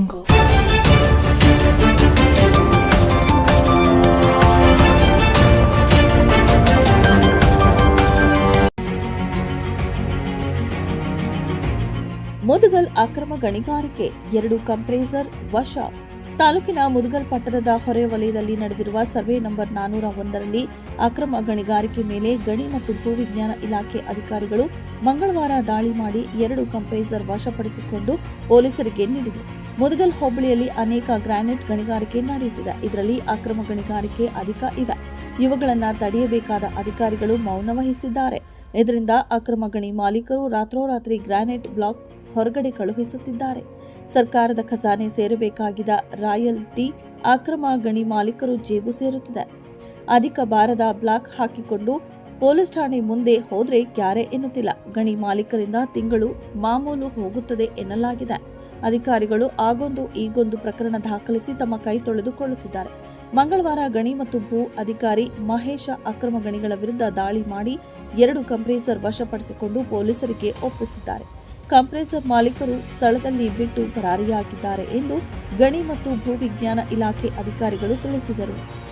ಮುದಗಲ್ ಅಕ್ರಮ ಗಣಿಗಾರಿಕೆ, ಎರಡು ಕಂಪ್ರೇಸರ್, ವಶ. ತಾಲೂಕಿನ ಮುದಗಲ್ ಪಟ್ಟಣದ ಹೊರೆ ವಲಯದಲ್ಲಿ ನಡೆದಿರುವ ಸರ್ವೆ ನಂಬರ್ ನಾನೂರ ಒಂದರಲ್ಲಿ ಅಕ್ರಮ ಗಣಿಗಾರಿಕೆ ಮೇಲೆ ಗಣಿ ಮತ್ತು ಭೂವಿಜ್ಞಾನ ಇಲಾಖೆ ಅಧಿಕಾರಿಗಳು ಮಂಗಳವಾರ ದಾಳಿ ಮಾಡಿ ಎರಡು ಕಂಪ್ರೇಸರ್ ವಶಪಡಿಸಿಕೊಂಡು ಪೊಲೀಸರಿಗೆ ನೀಡಿದರು. ಮುದಗಲ್ ಹೋಬಳಿಯಲ್ಲಿ ಅನೇಕ ಗ್ರಾನೈಟ್ ಗಣಿಗಾರಿಕೆ ನಡೆಯುತ್ತಿದೆ. ಇದರಲ್ಲಿ ಅಕ್ರಮ ಗಣಿಗಾರಿಕೆ ಅಧಿಕ ಇವೆ. ಇವುಗಳನ್ನು ತಡೆಯಬೇಕಾದ ಅಧಿಕಾರಿಗಳು ಮೌನ ವಹಿಸಿದ್ದಾರೆ. ಇದರಿಂದ ಅಕ್ರಮ ಗಣಿ ಮಾಲೀಕರು ರಾತ್ರೋರಾತ್ರಿ ಗ್ರಾನೈಟ್ ಬ್ಲಾಕ್ ಹೊರಗಡೆ ಕಳುಹಿಸುತ್ತಿದ್ದಾರೆ. ಸರ್ಕಾರದ ಖಜಾನೆ ಸೇರಬೇಕಾಗಿದ್ದ ರಾಯಲ್ಟಿ ಅಕ್ರಮ ಗಣಿ ಮಾಲೀಕರು ಜೇಬು ಸೇರುತ್ತಿದೆ. ಅಧಿಕ ಭಾರದ ಬ್ಲಾಕ್ ಹಾಕಿಕೊಂಡು ಪೊಲೀಸ್ ಠಾಣೆ ಮುಂದೆ ಹೋದ್ರೆ ಕ್ಯಾರೆ ಎನ್ನುತ್ತಿಲ್ಲ. ಗಣಿ ಮಾಲೀಕರಿಂದ ತಿಂಗಳು ಮಾಮೂಲು ಹೋಗುತ್ತದೆ ಎನ್ನಲಾಗಿದೆ. ಅಧಿಕಾರಿಗಳು ಆಗೊಂದು ಈಗೊಂದು ಪ್ರಕರಣ ದಾಖಲಿಸಿ ತಮ್ಮ ಕೈ ತೊಳೆದುಕೊಳ್ಳುತ್ತಿದ್ದಾರೆ. ಮಂಗಳವಾರ ಗಣಿ ಮತ್ತು ಭೂ ಅಧಿಕಾರಿ ಮಹೇಶ ಅಕ್ರಮ ಗಣಿಗಳ ವಿರುದ್ಧ ದಾಳಿ ಮಾಡಿ ಎರಡು ಕಂಪ್ರೆಸರ್ ವಶಪಡಿಸಿಕೊಂಡು ಪೊಲೀಸರಿಗೆ ಒಪ್ಪಿಸಿದ್ದಾರೆ. ಕಂಪ್ರೆಸರ್ ಮಾಲೀಕರು ಸ್ಥಳದಲ್ಲಿ ಬಿಟ್ಟು ಪರಾರಿಯಾಗಿದ್ದಾರೆ ಎಂದು ಗಣಿ ಮತ್ತು ಭೂವಿಜ್ಞಾನ ಇಲಾಖೆ ಅಧಿಕಾರಿಗಳು ತಿಳಿಸಿದರು.